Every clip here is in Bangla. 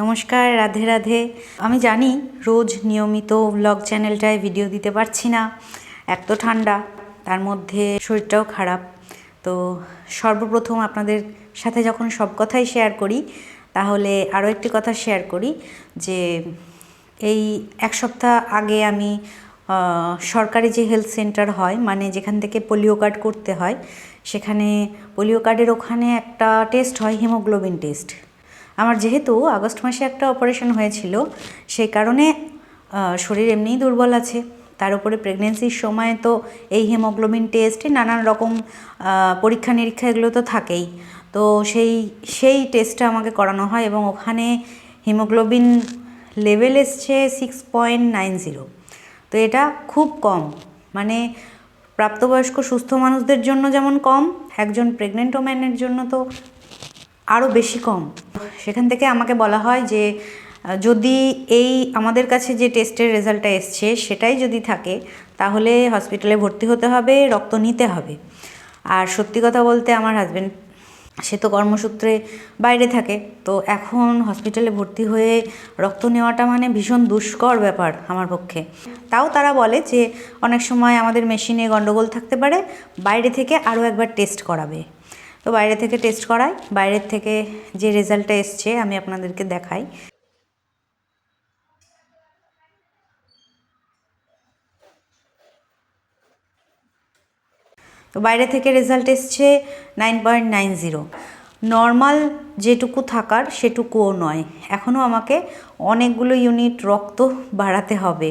নমস্কার, রাধে রাধে। আমি জানি রোজ নিয়মিত ব্লগ চ্যানেলটায় ভিডিও দিতে পারছি না। এক তো ঠান্ডা, তার মধ্যে শরীরটাও খারাপ। তো সর্বপ্রথম আপনাদের সাথে যখন সব কথাই শেয়ার করি, তাহলে আরও একটি কথা শেয়ার করি যে, এই এক সপ্তাহ আগে আমি সরকারি যে হেলথ সেন্টার হয় মানে যেখান থেকে পোলিও কার্ড করতে হয়, সেখানে পোলিও কার্ডের ওখানে একটা টেস্ট হয় হিমোগ্লোবিন টেস্ট আমার যেহেতু আগস্ট মাসে একটা অপারেশন হয়েছিল, সেই কারণে শরীর এমনিই দুর্বল আছে। তার উপরে প্রেগনেন্সির সময় তো এই হিমোগ্লোবিন টেস্টে নানান রকম পরীক্ষা নিরীক্ষা এগুলো তো থাকেই। তো সেই সেই টেস্টটা আমাকে করানো হয় এবং ওখানে হিমোগ্লোবিন লেভেল এসছে সিক্স পয়েন্ট নাইন জিরো তো এটা খুব কম। মানে প্রাপ্তবয়স্ক সুস্থ মানুষদের জন্য যেমন কম, একজন প্রেগনেন্ট ওম্যানের জন্য তো আরও বেশি কম। সেখান থেকে আমাকে বলা হয় যে, যদি এই আমাদের কাছে যে টেস্টের রেজাল্টটা এসছে, সেটাই যদি থাকে, তাহলে হসপিটালে ভর্তি হতে হবে, রক্ত নিতে হবে। আর সত্যি কথা বলতে আমার হাজব্যান্ড সে তো কর্মসূত্রে বাইরে থাকে, তো এখন হসপিটালে ভর্তি হয়ে রক্ত নেওয়াটা মানে ভীষণ দুষ্কর ব্যাপার আমার পক্ষে। তাও তারা বলে যে, অনেক সময় আমাদের মেশিনে গন্ডগোল থাকতে পারে, বাইরে থেকে আরও একবার টেস্ট করাবে। তো বাইরে থেকে টেস্ট করাই। বাইরের থেকে যে রেজাল্টটা এসছে আমি আপনাদেরকে দেখাই। তো বাইরে থেকে রেজাল্ট এসছে nine point nine zero normal যেটুকু থাকার সেটুকুও নয়। এখনও আমাকে অনেকগুলো ইউনিট রক্ত বাড়াতে হবে।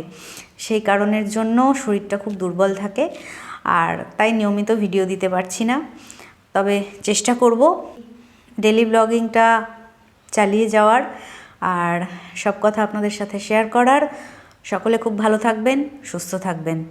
সেই কারণের জন্য শরীরটা খুব দুর্বল থাকে। আর তাই নিয়মিত ভিডিও দিতে পারছি না। তবে চেষ্টা করব ডেলি ব্লগিংটা চালিয়ে যাওয়ার আর সব কথা আপনাদের সাথে শেয়ার করার। সকলে খুব ভালো থাকবেন, সুস্থ থাকবেন।